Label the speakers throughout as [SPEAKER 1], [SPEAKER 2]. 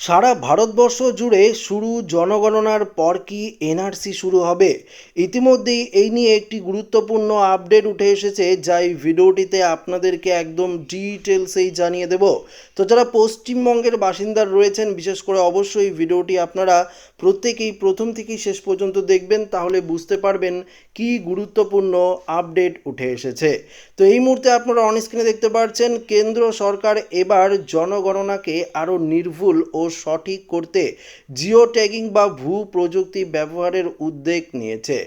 [SPEAKER 1] সারা ভারতবর্ষ জুড়ে শুরু জনগণনার পর কি এনআরসি শুরু হবে? ইতিমধ্যেই এই নিয়ে একটি গুরুত্বপূর্ণ আপডেট উঠে এসেছে, যা এই ভিডিওটিতে আপনাদেরকে একদম ডিটেলসেই জানিয়ে দেব। তো যারা পশ্চিমবঙ্গের বাসিন্দা রয়েছেন, বিশেষ করে অবশ্যই ভিডিওটি আপনারা প্রত্যেকেই প্রথম থেকেই শেষ পর্যন্ত দেখবেন, তাহলে বুঝতে পারবেন কি গুরুত্বপূর্ণ আপডেট উঠে এসেছে। তো এই মুহূর্তে আপনারা অনস্ক্রিনে দেখতে পাচ্ছেন কেন্দ্র সরকার এবার জনগণনাকে আরও নির্ভুল ও সঠিক করতে জিও ট্যাগিং বা ভূ প্রযুক্তি ব্যবহারের উদ্যোগ নিয়েছে।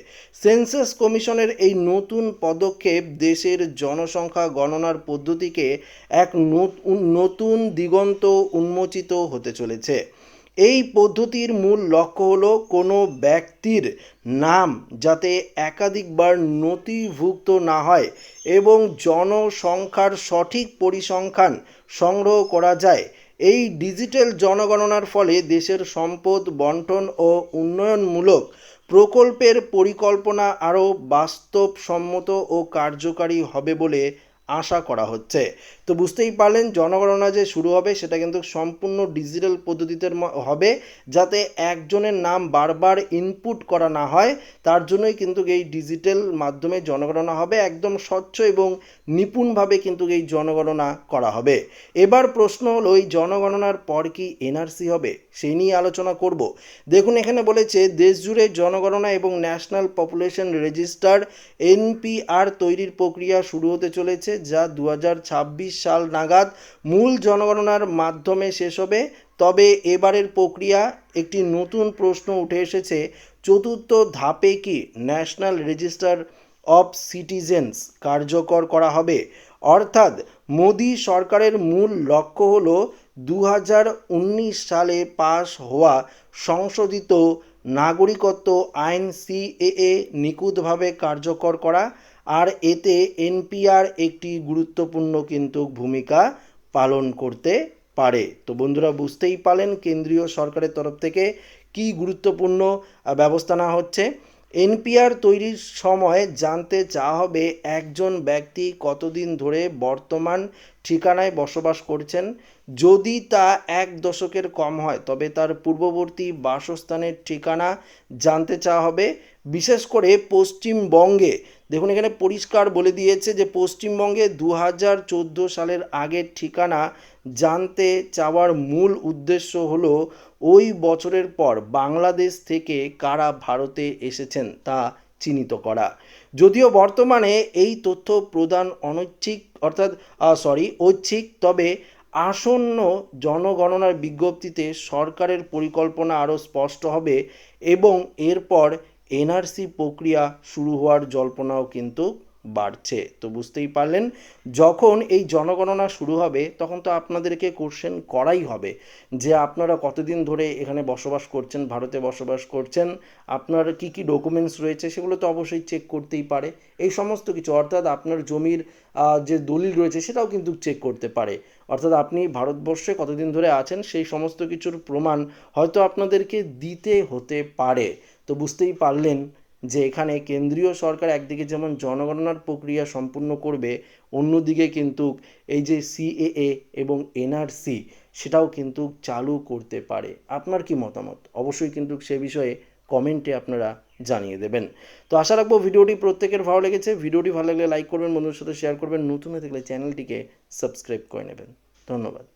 [SPEAKER 1] সেন্সাস কমিশনের এই নতুন পদক্ষেপ দেশের জনসংখ্যা গণনার পদ্ধতিকে এক নতুন নতুন দিগন্ত উন্মোচিত হতে চলেছে। এই পদ্ধতির মূল লক্ষ্য হলো কোনো ব্যক্তির নাম যাতে একাধিকবার নথিভুক্ত না হয় এবং জনসংখ্যার সঠিক পরিসংখ্যান সংগ্রহ করা যায় এই ডিজিটাল জনগণনার ফলে দেশের সম্পদ, বন্টন ও উন্নয়নমূলক প্রকল্পের পরিকল্পনা আরও বাস্তবসম্মত ও কার্যকারী হবে বলে আশা করা হচ্ছে। তো বুঝতেই পারলেন, জনগণনা যে শুরু হবে, সেটা কিন্তু সম্পূর্ণ ডিজিটাল পদ্ধতিতে হবে, যাতে একজনের নাম বারবার ইনপুট করা না হয়। তার জন্যই কিন্তু এই ডিজিটাল মাধ্যমে জনগণনা হবে, একদম স্বচ্ছ এবং নিপুণভাবে কিন্তু এই জনগণনা করা হবে। এবার প্রশ্ন হলো, এই জনগণনার পর কি এনআরসি হবে? সেই নিয়ে আলোচনা করব। দেখুন, এখানে বলেছে দেশ জুড়ে জনগণনা এবং ন্যাশনাল পপুলেশন রেজিস্টার এনপিআর তৈরির প্রক্রিয়া শুরু হতে চলেছে। যা দুহাজার ছাব্বিশ সাল নাগাদ মূল জনগণনার মাধ্যমে শেষ হবে। তবে এবারের প্রক্রিয়া একটি নতুন প্রশ্ন উঠে এসেছে, চতুর্থ ধাপে কি ন্যাশনাল রেজিস্টার অফ সিটিজেন্স কার্যকর করা হবে? অর্থাৎ মোদী সরকারের মূল লক্ষ্য হল দু হাজার উনিশ সালে পাশ হওয়া সংশোধিত নাগরিকত্ব আইন সিএএ নিখুঁতভাবে কার্যকর করা, আর এতে এনপিআর একটি গুরুত্বপূর্ণ কিন্তু ভূমিকা পালন করতে পারে। তো বন্ধুরা, বুঝতেই পারলেন কেন্দ্রীয় সরকারের তরফ থেকে কি গুরুত্বপূর্ণ ব্যবস্থা নেওয়া হচ্ছে। এনপিআর তৈরির সময় জানতে চাওয়া হবে একজন ব্যক্তি কতদিন ধরে বর্তমান ঠিকানায় বসবাস করছেন। যদি তা এক দশকের কম হয়, তবে তার পূর্ববর্তী বাসস্থানের ঠিকানা জানতে চাওয়া হবে। বিশেষ করে পশ্চিমবঙ্গে, দেখুন এখানে পরিষ্কার বলে দিয়েছে যে পশ্চিমবঙ্গে দু হাজার চোদ্দ সালের আগের ঠিকানা জানতে চাওয়ার মূল উদ্দেশ্য হলো, ওই বছরের পর বাংলাদেশ থেকে কারা ভারতে এসেছেন তা চিহ্নিত করা। যদিও বর্তমানে এই তথ্য প্রদান অনৈচ্ছিক, অর্থাৎ সরি ঐচ্ছিক, তবে আসন্ন জনগণনার বিজ্ঞপ্তিতে সরকারের পরিকল্পনা আরও স্পষ্ট হবে এবং এরপর এনআরসি প্রক্রিয়া শুরু হওয়ার জল্পনাও কিন্তু বাড়ছে। তো বুঝতেই পারলেন, যখন এই জনগণনা শুরু হবে, তখন তো আপনাদেরকে কোশ্চেন করাই হবে যে আপনারা কতদিন ধরে এখানে বসবাস করছেন, ভারতে বসবাস করছেন, আপনার কি কি ডকুমেন্টস রয়েছে সেগুলো তো অবশ্যই চেক করতেই পারে। এই সমস্ত কিছু, অর্থাৎ আপনার জমির যে দলিল রয়েছে সেটাও কিন্তু চেক করতে পারে। অর্থাৎ আপনি ভারতবর্ষে কতদিন ধরে আছেন সেই সমস্ত কিছুর প্রমাণ হয়তো আপনাদেরকে দিতে হতে পারে। তো বুঝতেই পারলেন যে এখানে কেন্দ্রীয় সরকার একদিকে যেমন জনগণনার প্রক্রিয়া সম্পূর্ণ করবে, অন্যদিকে কিন্তু এই যে সিএএ এবং এনআরসি সেটাও কিন্তু চালু করতে পারে। আপনার কি মতামত? অবশ্যই কিন্তু সে বিষয়ে কমেন্টে আপনারা জানিয়ে দেবেন। তো আশা রাখব ভিডিওটি প্রত্যেকের ভালো লেগেছে। ভিডিওটি ভালো লাগলে লাইক করবেন বন্ধুর সাথে শেয়ার করবেন। নতুন হয়ে থাকলে চ্যানেলটিকে সাবস্ক্রাইব করে নেবেন। ধন্যবাদ।